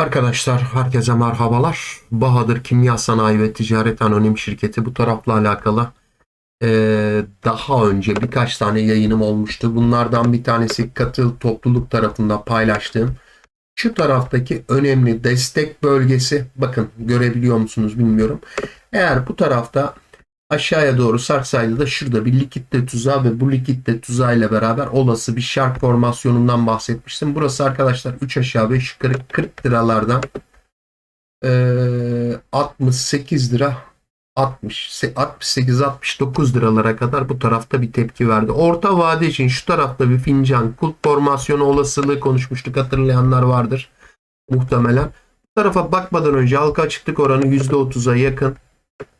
Arkadaşlar herkese merhabalar. Bahadır Kimya Sanayi ve Ticaret Anonim Şirketi bu tarafla alakalı eee, daha önce birkaç tane yayınım olmuştu. Bunlardan bir tanesi katıl topluluk tarafında paylaştığım şu taraftaki önemli destek bölgesi bakın görebiliyor musunuz bilmiyorum. Eğer bu tarafta aşağıya doğru sarsaydı da şurada bir likitte tuzağı ve bu likitte tuzağı ile beraber olası bir şark formasyonundan bahsetmiştim. Burası arkadaşlar 3 aşağı 5 yukarı 40 liralardan eee, 68 lira 60 68-69 liralara kadar bu tarafta bir tepki verdi. Orta vade için şu tarafta bir fincan kulp formasyonu olasılığı konuşmuştuk hatırlayanlar vardır muhtemelen. Bu tarafa bakmadan önce halka açıklık oranı %30'a yakın.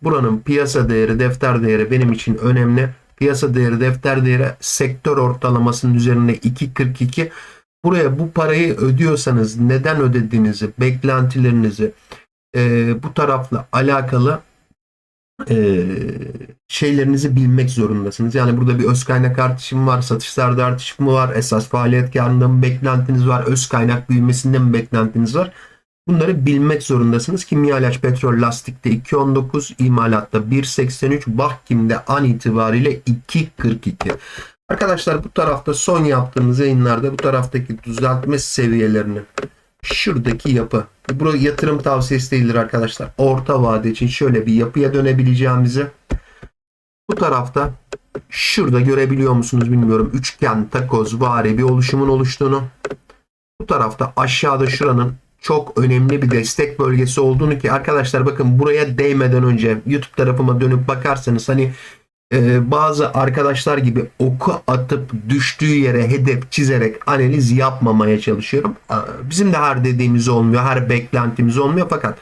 Buranın piyasa değeri, defter değeri benim için önemli. Piyasa değeri, defter değeri sektör ortalamasının üzerinde 2.42. Buraya bu parayı ödüyorsanız neden ödediğinizi, beklentilerinizi e, bu tarafla alakalı e, şeylerinizi bilmek zorundasınız. Yani burada bir öz kaynak artışı mı var, satışlarda artış mı var, esas faaliyet karında mı beklentiniz var, öz kaynak büyümesinde mi beklentiniz var? Bunları bilmek zorundasınız. Kimya ilaç petrol lastikte 2.19, imalatta 1.83, Bahkim'de an itibariyle 2.42. Arkadaşlar bu tarafta son yaptığımız yayınlarda bu taraftaki düzeltme seviyelerini şuradaki yapı. Bu yatırım tavsiyesi değildir arkadaşlar. Orta vade için şöyle bir yapıya dönebileceğimizi bu tarafta şurada görebiliyor musunuz bilmiyorum. Üçgen, takoz, vari bir oluşumun oluştuğunu. Bu tarafta aşağıda şuranın çok önemli bir destek bölgesi olduğunu ki arkadaşlar bakın buraya değmeden önce YouTube tarafıma dönüp bakarsanız hani e, bazı arkadaşlar gibi oku atıp düştüğü yere hedef çizerek analiz yapmamaya çalışıyorum. E, Bizim de her dediğimiz olmuyor, her beklentimiz olmuyor fakat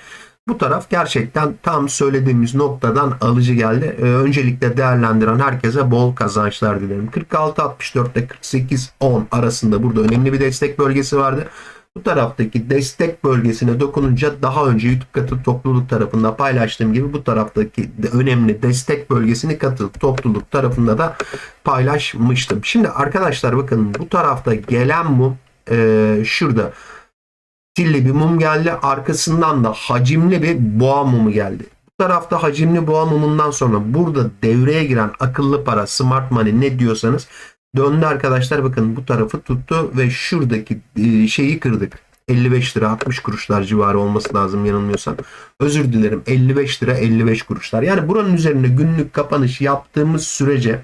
bu taraf gerçekten tam söylediğimiz noktadan alıcı geldi. E, öncelikle değerlendiren herkese bol kazançlar dilerim. 46-64'te 48-10 arasında burada önemli bir destek bölgesi vardı. Bu taraftaki destek bölgesine dokununca daha önce YouTube katıl topluluk tarafında paylaştığım gibi bu taraftaki önemli destek bölgesini katıl topluluk tarafında da paylaşmıştım. Şimdi arkadaşlar bakın bu tarafta gelen mum e, şurada stilli bir mum geldi. Arkasından da hacimli bir boğa mumu geldi. Bu tarafta hacimli boğa mumundan sonra burada devreye giren akıllı para, smart money ne diyorsanız döndü arkadaşlar. Bakın bu tarafı tuttu ve şuradaki e, şeyi kırdık. 55 lira 60 kuruşlar civarı olması lazım yanılmıyorsam. Özür dilerim 55 lira 55 kuruşlar. Yani buranın üzerinde günlük kapanış yaptığımız sürece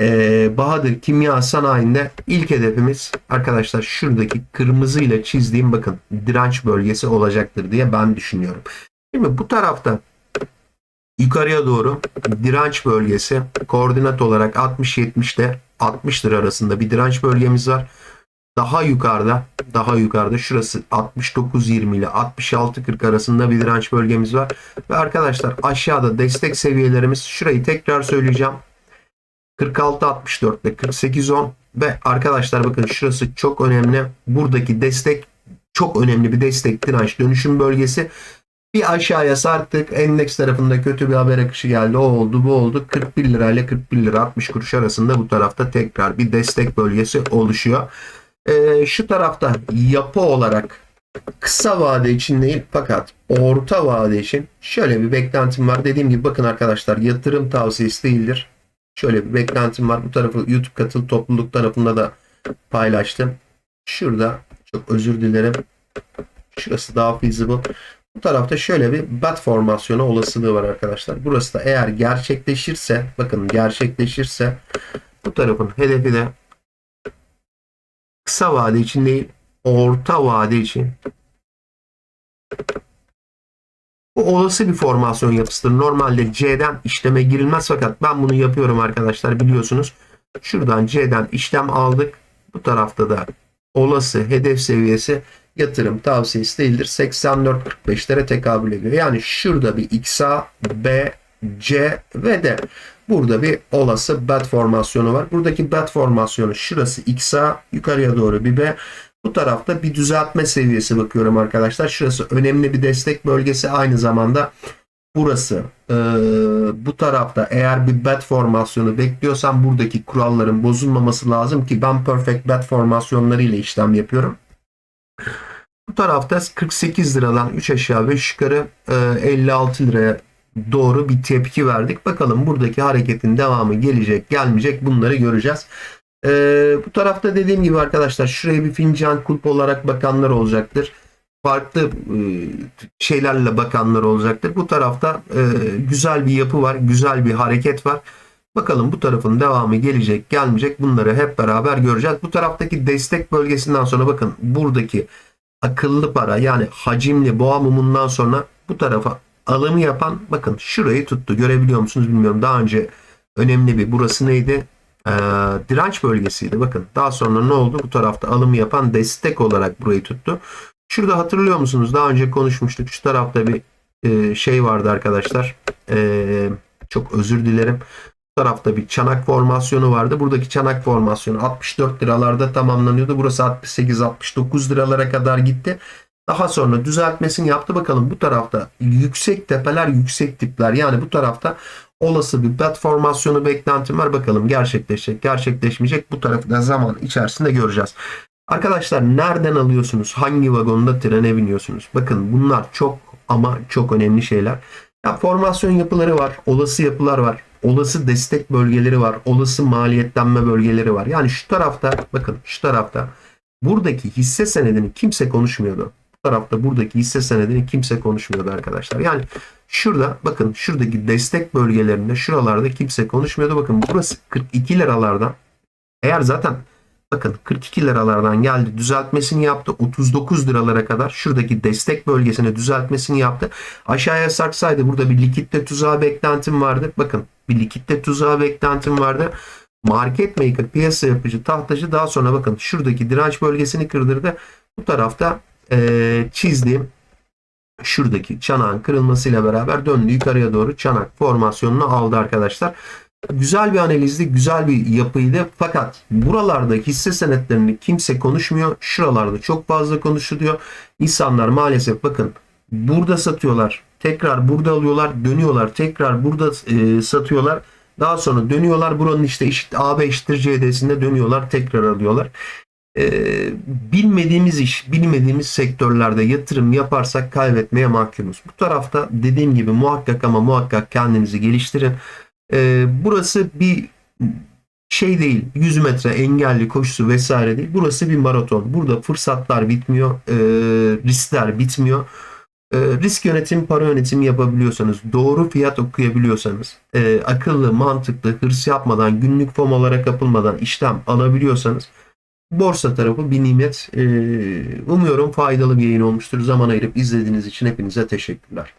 e, Bahadır Kimya Sanayi'nde ilk hedefimiz arkadaşlar şuradaki kırmızıyla çizdiğim bakın direnç bölgesi olacaktır diye ben düşünüyorum. Şimdi bu tarafta yukarıya doğru direnç bölgesi koordinat olarak 60-70'te 60 lira arasında bir direnç bölgemiz var. Daha yukarıda daha yukarıda şurası 69-20 ile 66-40 arasında bir direnç bölgemiz var. Ve arkadaşlar aşağıda destek seviyelerimiz şurayı tekrar söyleyeceğim. 46-64 ve 48-10 ve arkadaşlar bakın şurası çok önemli. Buradaki destek çok önemli bir destek direnç dönüşüm bölgesi. Bir aşağıya sarktık. Endeks tarafında kötü bir haber akışı geldi. O oldu bu oldu. 41 lira ile 41 lira 60 kuruş arasında bu tarafta tekrar bir destek bölgesi oluşuyor. Ee, şu tarafta yapı olarak kısa vade için değil fakat orta vade için şöyle bir beklentim var. Dediğim gibi bakın arkadaşlar yatırım tavsiyesi değildir. Şöyle bir beklentim var. Bu tarafı YouTube katıl topluluk tarafında da paylaştım. Şurada çok özür dilerim. Şurası daha feasible. Bu tarafta şöyle bir bat formasyonu olasılığı var arkadaşlar. Burası da eğer gerçekleşirse bakın gerçekleşirse bu tarafın hedefi de kısa vade için değil orta vade için bu olası bir formasyon yapısıdır. Normalde C'den işleme girilmez fakat ben bunu yapıyorum arkadaşlar biliyorsunuz. Şuradan C'den işlem aldık. Bu tarafta da olası hedef seviyesi yatırım tavsiyesi değildir. 84.45'lere tekabül ediyor. Yani şurada bir XA, B, C ve de burada bir olası bat formasyonu var. Buradaki bat formasyonu şurası XA yukarıya doğru bir B. Bu tarafta bir düzeltme seviyesi bakıyorum arkadaşlar. Şurası önemli bir destek bölgesi. Aynı zamanda burası e, bu tarafta eğer bir bat formasyonu bekliyorsam buradaki kuralların bozulmaması lazım ki ben perfect bat formasyonları ile işlem yapıyorum. Bu tarafta 48 liradan 3 aşağı 5 yukarı e, 56 liraya doğru bir tepki verdik. Bakalım buradaki hareketin devamı gelecek gelmeyecek bunları göreceğiz. E, bu tarafta dediğim gibi arkadaşlar şuraya bir fincan kulp olarak bakanlar olacaktır. Farklı e, şeylerle bakanlar olacaktır. Bu tarafta e, güzel bir yapı var, güzel bir hareket var. Bakalım bu tarafın devamı gelecek, gelmeyecek bunları hep beraber göreceğiz. Bu taraftaki destek bölgesinden sonra bakın buradaki akıllı para yani hacimli boğa mumundan sonra bu tarafa alımı yapan bakın şurayı tuttu. Görebiliyor musunuz bilmiyorum. Daha önce önemli bir burası neydi? Ee, direnç bölgesiydi. Bakın daha sonra ne oldu? Bu tarafta alımı yapan destek olarak burayı tuttu. Şurada hatırlıyor musunuz? Daha önce konuşmuştuk. Şu tarafta bir e, şey vardı arkadaşlar. E, çok özür dilerim. Tarafta bir çanak formasyonu vardı. Buradaki çanak formasyonu 64 liralarda tamamlanıyordu. Burası 68-69 liralara kadar gitti. Daha sonra düzeltmesini yaptı. Bakalım bu tarafta yüksek tepeler, yüksek tipler. Yani bu tarafta olası bir bet formasyonu beklentim var. Bakalım gerçekleşecek, gerçekleşmeyecek. Bu tarafı da zaman içerisinde göreceğiz. Arkadaşlar nereden alıyorsunuz? Hangi vagonda trene biniyorsunuz? Bakın bunlar çok ama çok önemli şeyler. Ya formasyon yapıları var, olası yapılar var, olası destek bölgeleri var, olası maliyetlenme bölgeleri var. Yani şu tarafta bakın şu tarafta buradaki hisse senedini kimse konuşmuyordu. Bu tarafta buradaki hisse senedini kimse konuşmuyordu arkadaşlar. Yani şurada bakın şuradaki destek bölgelerinde şuralarda kimse konuşmuyordu. Bakın burası 42 liralardan eğer zaten Bakın 42 liralardan geldi düzeltmesini yaptı 39 liralara kadar şuradaki destek bölgesine düzeltmesini yaptı. Aşağıya saksaydı burada bir likitte tuzağı beklentim vardı. Bakın bir likitte tuzağı beklentim vardı. Market maker piyasa yapıcı tahtacı daha sonra bakın şuradaki direnç bölgesini kırdırdı. Bu tarafta ee, çizdiğim şuradaki çanağın kırılmasıyla beraber döndü yukarıya doğru çanak formasyonunu aldı arkadaşlar. Güzel bir analizdi, güzel bir yapıydı. Fakat buralarda hisse senetlerini kimse konuşmuyor. Şuralarda çok fazla konuşuluyor. İnsanlar maalesef bakın burada satıyorlar. Tekrar burada alıyorlar. Dönüyorlar. Tekrar burada e, satıyorlar. Daha sonra dönüyorlar. Buranın işte eşit AB eşittir CD'sinde dönüyorlar. Tekrar alıyorlar. E, bilmediğimiz iş, bilmediğimiz sektörlerde yatırım yaparsak kaybetmeye mahkumuz. Bu tarafta dediğim gibi muhakkak ama muhakkak kendinizi geliştirin. Ee, burası bir şey değil 100 metre engelli koşusu vesaire değil. Burası bir maraton. Burada fırsatlar bitmiyor. E, riskler bitmiyor. E, risk yönetim, para yönetimi yapabiliyorsanız, doğru fiyat okuyabiliyorsanız, e, akıllı, mantıklı, hırs yapmadan, günlük FOMO'lara kapılmadan işlem alabiliyorsanız borsa tarafı bir nimet. E, umuyorum faydalı bir yayın olmuştur. Zaman ayırıp izlediğiniz için hepinize teşekkürler.